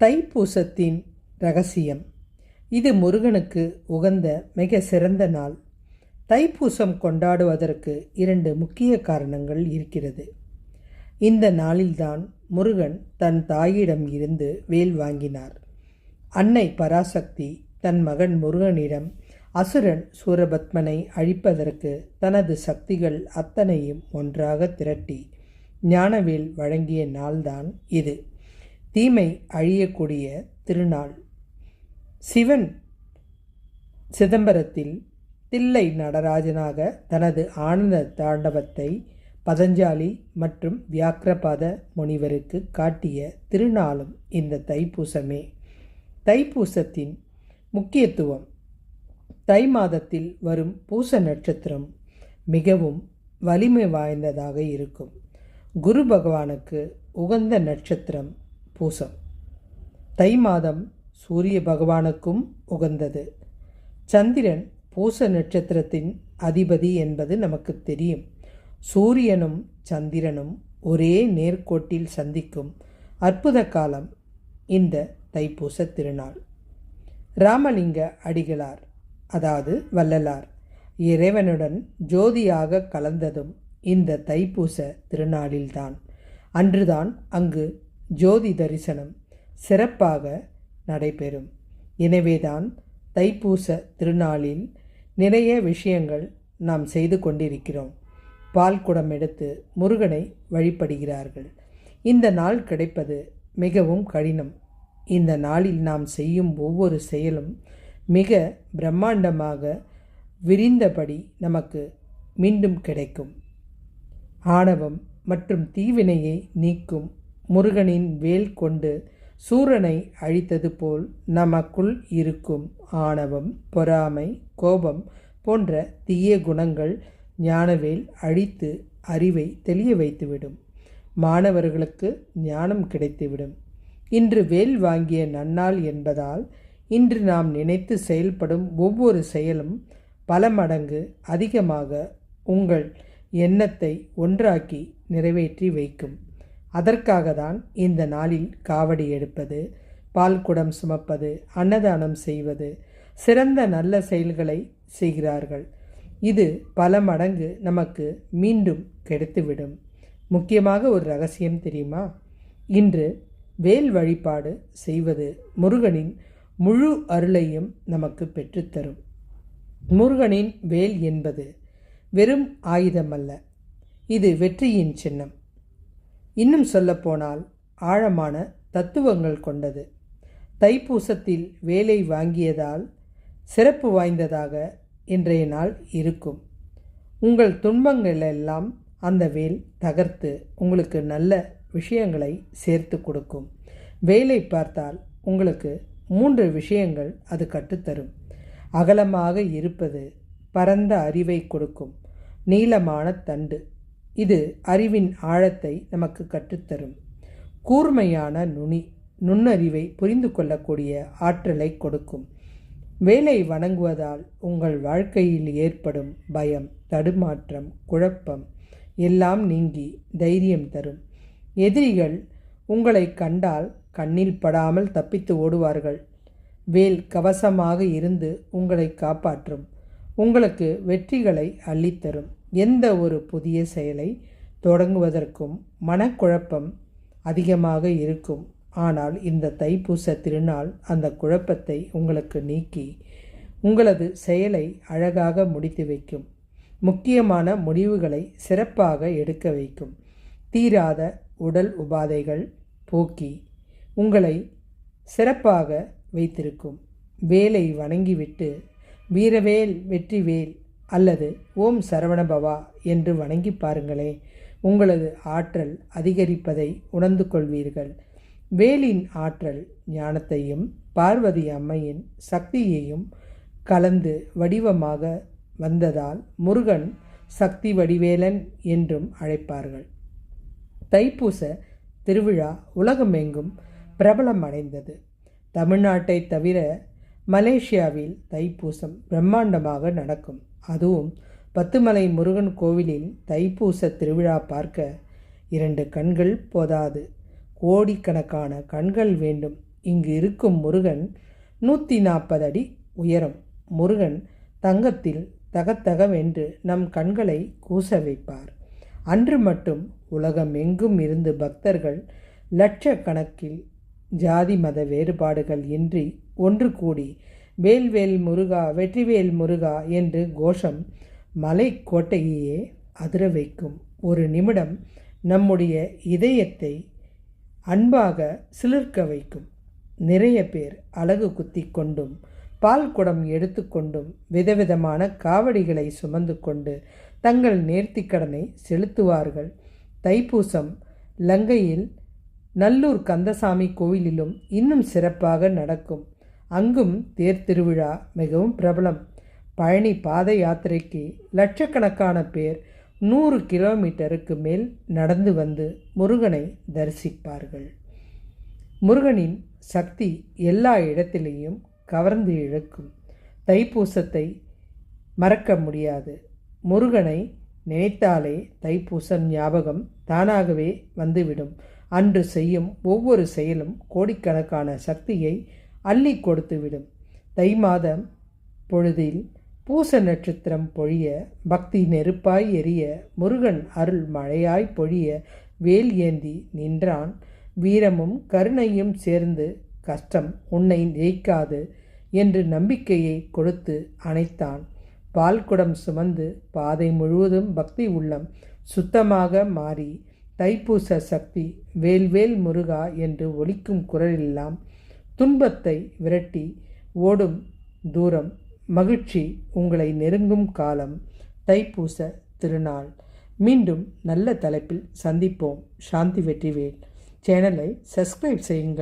தைப்பூசத்தின் ரகசியம். இது முருகனுக்கு உகந்த மிக சிறந்த நாள். தைப்பூசம் கொண்டாடுவதற்கு இரண்டு முக்கிய காரணங்கள் இருக்கிறது. இந்த நாளில்தான் முருகன் தன் தாயிடம் இருந்து வேல் வாங்கினார். அன்னை பராசக்தி தன் மகன் முருகனிடம் அசுரன் சூரபத்மனை அழிப்பதற்கு தனது சக்திகள் அத்தனையும் ஒன்றாக திரட்டி ஞானவேல் வழங்கிய நாள்தான் இது. தீமை அழியக்கூடிய திருநாள். சிவன் சிதம்பரத்தில் தில்லை நடராஜனாக தனது ஆனந்த தாண்டவத்தை பதஞ்சாலி மற்றும் வியாக்கிரபாத முனிவருக்கு காட்டிய திருநாளும் இந்த தைப்பூசமே. தைப்பூசத்தின் முக்கியத்துவம் தை மாதத்தில் வரும் பூச நட்சத்திரம் மிகவும் வலிமை வாய்ந்ததாக இருக்கும். குரு பகவானுக்கு உகந்த நட்சத்திரம் பூசம். தை மாதம் சூரிய பகவானுக்கும் உகந்தது. சந்திரன் பூச நட்சத்திரத்தின் அதிபதி என்பது நமக்கு தெரியும். சூரியனும் சந்திரனும் ஒரே நேர்கோட்டில் சந்திக்கும் அற்புத காலம் இந்த தைப்பூச திருநாள். ராமலிங்க அடிகளார் அதாவது வள்ளலார் இறைவனுடன் ஜோதியாக கலந்ததும் இந்த தைப்பூச திருநாளில்தான். அன்றுதான் அங்கு ஜோதி தரிசனம் சிறப்பாக நடைபெறும். எனவேதான் தைப்பூச திருநாளில் நிறைய விஷயங்கள் நாம் செய்து கொண்டிருக்கிறோம். பால் குடம் எடுத்து முருகனை வழிபடுகிறார்கள். இந்த நாள் கிடைப்பது மிகவும் கடினம். இந்த நாளில் நாம் செய்யும் ஒவ்வொரு செயலும் மிக பிரம்மாண்டமாக விரிந்தபடி நமக்கு மீண்டும் கிடைக்கும். ஆணவம் மற்றும் தீவினையை நீக்கும் முருகனின் வேல் கொண்டு சூரனை அழித்தது போல் நமக்குள் இருக்கும் ஆணவம் பொறாமை கோபம் போன்ற தீய குணங்கள் ஞானவேல் அழித்து அறிவை தெளிய வைத்துவிடும். மாணவர்களுக்கு ஞானம் கிடைத்துவிடும். இன்று வேல் வாங்கிய நன்னாள் என்பதால் இன்று நாம் நினைத்து செயல்படும் ஒவ்வொரு செயலும் பல மடங்கு அதிகமாக உங்கள் எண்ணத்தை ஒன்றாக்கி நிறைவேற்றி வைக்கும். அதற்காக தான் இந்த நாளில் காவடி எடுப்பது பால் குடம் சுமப்பது அன்னதானம் செய்வது சிறந்த நல்ல செயல்களை செய்கிறார்கள். இது பல மடங்கு நமக்கு மீண்டும் கெடுத்துவிடும். முக்கியமாக ஒரு ரகசியம் தெரியுமா? இன்று வேல் வழிபாடு செய்வது முருகனின் முழு அருளையும் நமக்கு பெற்றுத்தரும். முருகனின் வேல் என்பது வெறும் ஆயுதமல்ல இது வெற்றியின் சின்னம். இன்னும் சொல்லப்போனால் ஆழமான தத்துவங்கள் கொண்டது. தைப்பூசத்தில் வேலை வாங்கியதால் சிறப்பு வாய்ந்ததாக இன்றைய நாள் இருக்கும். உங்கள் துன்பங்களெல்லாம் அந்த வேல் தகர்த்து உங்களுக்கு நல்ல விஷயங்களை சேர்த்து கொடுக்கும். வேலை பார்த்தால் உங்களுக்கு மூன்று விஷயங்கள் அது கற்றுத்தரும். அகலமாக இருப்பது பரந்த அறிவை கொடுக்கும். நீளமான தண்டு இது அறிவின் ஆழத்தை நமக்கு கற்றுத்தரும். கூர்மையான நுனி நுண்ணறிவை புரிந்து கொள்ளக்கூடிய ஆற்றலை கொடுக்கும். வேலை வணங்குவதால் உங்கள் வாழ்க்கையில் ஏற்படும் பயம் தடுமாற்றம் குழப்பம் எல்லாம் நீங்கி தைரியம் தரும். எதிரிகள் உங்களை கண்டால் கண்ணில் படாமல் தப்பித்து ஓடுவார்கள். வேல் கவசமாக இருந்து உங்களை காப்பாற்றும். உங்களுக்கு வெற்றிகளை அள்ளித்தரும். எந்த ஒரு புதிய செயலை தொடங்குவதற்கும் மனக்குழப்பம் அதிகமாக இருக்கும். ஆனால் இந்த தைப்பூச திருநாள் அந்த குழப்பத்தை உங்களுக்கு நீக்கி உங்களது செயலை அழகாக முடித்து வைக்கும். முக்கியமான முடிவுகளை சிறப்பாக எடுக்க வைக்கும். தீராத உடல் உபாதைகள் போக்கி உங்களை சிறப்பாக வைத்திருக்கும். வேலை வணங்கிவிட்டு வீரவேல் வெற்றிவேல் அல்லது ஓம் சரவணபவா என்று வணங்கி பாருங்களே உங்களது ஆற்றல் அதிகரிப்பதை உணர்ந்து கொள்வீர்கள். வேலின் ஆற்றல் ஞானத்தையும் பார்வதி அம்மையின் சக்தியையும் கலந்து வடிவமாக வந்ததால் முருகன் சக்தி வடிவேலன் என்றும் அழைப்பார்கள். தைப்பூச திருவிழா உலகமெங்கும் பிரபலம் அடைந்தது. தமிழ்நாட்டை தவிர மலேசியாவில் தைப்பூசம் பிரம்மாண்டமாக நடக்கும். அதுவும் பத்துமலை முருகன் கோவிலில் தைப்பூச திருவிழா பார்க்க இரண்டு கண்கள் போதாது. கோடிக்கணக்கான கண்கள் வேண்டும். இங்கு இருக்கும் முருகன் நூற்றி நாற்பது அடி உயரம். முருகன் தங்கத்தில் தகத்தகவென்று நம் கண்களை கூச வைப்பார். அன்று மட்டும் உலகம் எங்கும் இருந்து பக்தர்கள் லட்சக்கணக்கில் ஜாதி மத வேறுபாடுகள் இன்றி ஒன்று கூடி வேல்வேல் முருகா வெற்றிவேல் முருகா என்று கோஷம் மலை அதிர வைக்கும். ஒரு நிமிடம் நம்முடைய இதயத்தை அன்பாக சிலிர்க்க வைக்கும். நிறைய பேர் அழகு குத்தி கொண்டும் பால் குடம் எடுத்துக்கொண்டும் விதவிதமான காவடிகளை சுமந்து கொண்டு தங்கள் நேர்த்திக்கடனை செலுத்துவார்கள். தைப்பூசம் லங்கையில் நல்லூர் கந்தசாமி கோவிலிலும் இன்னும் சிறப்பாக நடக்கும். அங்கும் தேர் திருவிழா மிகவும் பிரபலம். பழனி பாத யாத்திரைக்கு லட்சக்கணக்கான பேர் நூறு கிலோமீட்டருக்கு மேல் நடந்து வந்து முருகனை தரிசிப்பார்கள். முருகனின் சக்தி எல்லா இடத்திலேயும் கவர்ந்து இழுக்கும். தைப்பூசத்தை மறக்க முடியாது. முருகனை நினைத்தாலே தைப்பூசம் ஞாபகம் தானாகவே வந்துவிடும். அன்று செய்யும் ஒவ்வொரு செயலும் கோடிக்கணக்கான சக்தியை அள்ளி கொடுத்துவிடும். தை மாதம் பொழுதில் பூச நட்சத்திரம் பொழிய பக்தி நெருப்பாய் எரிய முருகன் அருள் மழையாய் பொழிய வேல் ஏந்தி நின்றான். வீரமும் கருணையும் சேர்ந்து கஷ்டம் உன்னை ஜெயிக்காது என்று நம்பிக்கையை கொடுத்து அணைத்தான். பால்குடம் சுமந்து பாதை முழுவதும் பக்தி உள்ளம் சுத்தமாக மாறி தைப்பூச சக்தி வேல்வேல் முருகா என்று ஒலிக்கும் குரலெல்லாம் துன்பத்தை விரட்டி ஓடும் தூரம் மகிழ்ச்சி உங்களை நெருங்கும் காலம். தைப்பூச திருநாள். மீண்டும் நல்ல தலைப்பில் சந்திப்போம். சாந்தி வெற்றிவேல். சேனலை சப்ஸ்கிரைப் செய்யுங்கள்.